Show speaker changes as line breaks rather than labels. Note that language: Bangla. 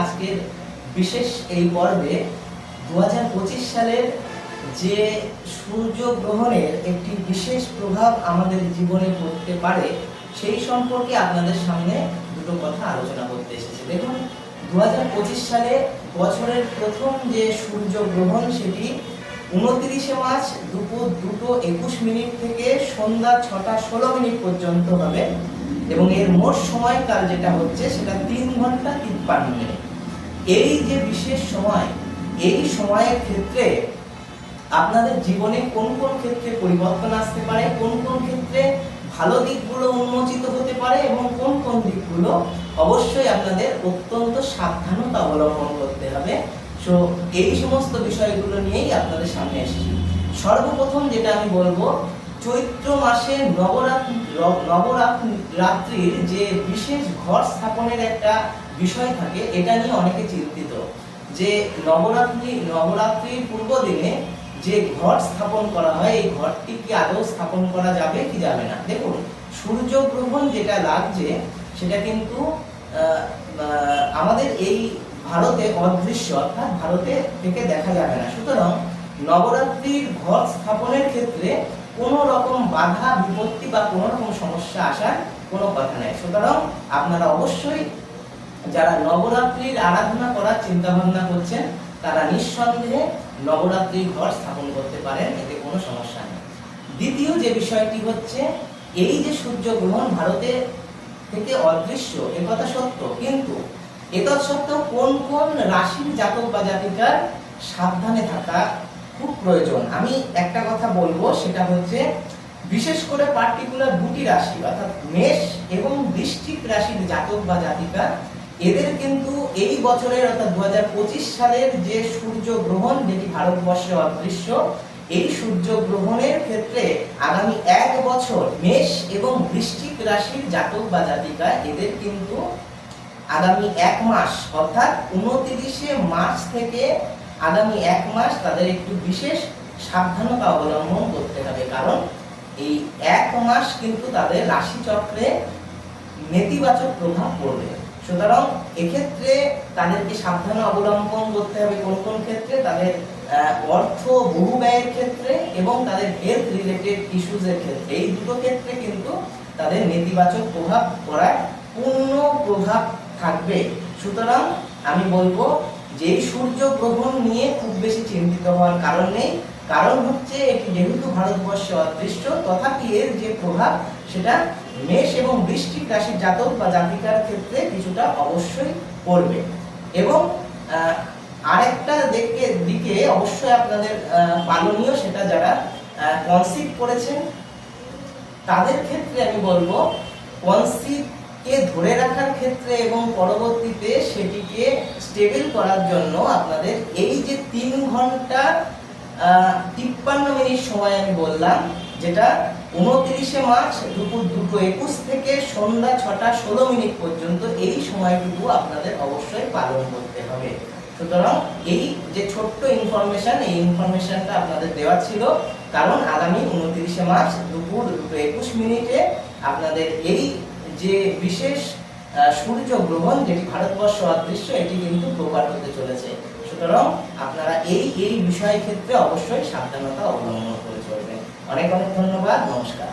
আজকের বিশেষ এই পর্বে। দু হাজার পঁচিশ সালের যে সূর্য গ্রহণের একটি বিশেষ প্রভাব আমাদের জীবনে পড়তে পারে, সেই সম্পর্কে আপনাদের সামনে দুটো কথা আলোচনা করতে এসেছে। দেখুন দু হাজার পঁচিশ সালে বছরের প্রথম যে সূর্য গ্রহণ সেটি উনত্রিশে মার্চ দুপুর দুটো একুশ মিনিট থেকে সন্ধ্যা ছটা ষোলো মিনিট পর্যন্ত হবে। এবং এর মোট সময়কাল যেটা হচ্ছে, সেটা তিন ঘণ্টা তিপ্পান্ন মিনিট। এই যে বিশেষ সময়, এই সময়ের ক্ষেত্রে আপনাদের জীবনে কোন কোন ক্ষেত্রে পরিবর্তন আসতে পারে, কোন কোন ক্ষেত্রে ভালো দিকগুলো উন্মোচিত হতে পারে এবং কোন কোন দিকগুলো অবশ্যই আপনাদের অত্যন্ত সাবধানতা অবলম্বন করতে হবে। সো এই সমস্ত বিষয়গুলো নিয়েই আপনাদের সামনে এসেছি। সর্বপ্রথম যেটা আমি বলব চৈত্র মাসে নবরাত্রি নবরাত্রির যে বিশেষ ঘর স্থাপনের একটা বিষয় থাকে, এটা নিয়ে অনেকে চিন্তিত। যে নবরাত্রি নবরাত্রির পূর্ব দিনে যে ঘর স্থাপন করা হয়, এই ঘরটি কি আদৌ স্থাপন করা যাবে কি যাবে না? দেখুন সূর্য গ্রহণ যেটা লাগছে, সেটা কিন্তু আমাদের এই ভারতে অদৃশ্য, অর্থাৎ ভারতে থেকে দেখা যাবে না। সুতরাং নবরাত্রির ঘর স্থাপনের ক্ষেত্রে কোনো রকম বাধা, বিপত্তি বা কোনো রকম সমস্যা আসার কোনো কথা নেই। সুতরাং আপনারা অবশ্যই যারা নবরাত্রির আরাধনা করার চিন্তা ভাবনা করছেন, তারা নিঃসন্দেহে নবরাত্রির ঘর স্থাপন করতে পারেন, এতে কোনো সমস্যা নেই। দ্বিতীয় যে বিষয়টি হচ্ছে, এই যে সূর্য গ্রহণ ভারতে থেকে অদৃশ্য, এ কথা সত্য, কিন্তু এতৎ সত্ত্বেও কোন কোন রাশির জাতক বা জাতিকার সাবধানে থাকা খুব প্রয়োজন। আমি একটা কথা বলব, সেটা হচ্ছে বিশেষ করে পার্টিকুলার দুটি রাশি, অর্থাৎ মেষ এবং বৃশ্চিক রাশির জাতক বা জাতিকা, এদের কিন্তু এই বছরের অর্থাৎ দু হাজার পঁচিশ সালের যে সূর্য গ্রহণ, যেটি ভারতবর্ষে অদৃশ্য, এই সূর্য গ্রহণের ক্ষেত্রে আগামী এক বছর মেষ এবং বৃশ্চিক রাশির জাতক বা জাতিকা, এদের কিন্তু আগামী এক মাস, অর্থাৎ উনত্রিশে মার্চ থেকে আগামী এক মাস তাদের একটু বিশেষ সাবধানতা অবলম্বন করতে হবে। কারণ এই এক মাস কিন্তু তাদের রাশিচক্রে নেতিবাচক প্রভাব পড়বে। সুতরাং এক্ষেত্রে তাদেরকে সাবধান অবলম্বন করতে হবে কোন কোন ক্ষেত্রে? তাদের অর্থ, বহু ব্যয়ের ক্ষেত্রে এবং তাদের হেলথ রিলেটেড ইস্যুজের ক্ষেত্রে। এই দুটো ক্ষেত্রে কিন্তু তাদের নেতিবাচক প্রভাব পড়ার পূর্ণ প্রভাব থাকবে। সুতরাং আমি বলব যে সূর্য গ্রহণ নিয়ে খুব বেশি চিন্তিত হওয়ার কারণ নেই। কারণ হচ্ছে এটি যেহেতু ভারতবর্ষে অদৃশ্য, তথাপি এর যে প্রভাব, সেটা মেষ এবং বৃষ্টিক রাশির জাতক বা জাতিকার ক্ষেত্রে কিছুটা অবশ্যই পড়বে। এবং আরেকটা দিকে দিকে অবশ্যই আপনাদের পালনীয় সেটা যারা কনসিভ করেছেন, তাদের ক্ষেত্রে আমি বলব কনসিভকে ধরে রাখার ক্ষেত্রে এবং পরবর্তীতে সেটিকে স্টেবল করার জন্য আপনাদের এই যে তিন ঘণ্টা তিপ্পান্ন মিনিট সময় আমি বললাম, যেটা উনত্রিশে মার্চ দুপুর দুটো একুশ থেকে সন্ধ্যা ছটা ষোলো মিনিট পর্যন্ত এই সময়টুকু আপনাদের অবশ্যই পালন করতে হবে। সুতরাং এই যে ছোট্ট ইনফরমেশন এই ইনফরমেশনটা আপনাদের দেওয়া ছিল, কারণ আগামী উনত্রিশে মার্চ দুপুর দুটো একুশ মিনিটে আপনাদের এই যে বিশেষ সূর্য গ্রহণ যেটি ভারতবর্ষ অদৃশ্য, এটি কিন্তু প্রকার হতে চলেছে। সুতরাং আপনারা এই এই বিষয় ক্ষেত্রে অবশ্যই সাবধানতা অবলম্বন করে চলবেন। অনেক অনেক ধন্যবাদ। নমস্কার।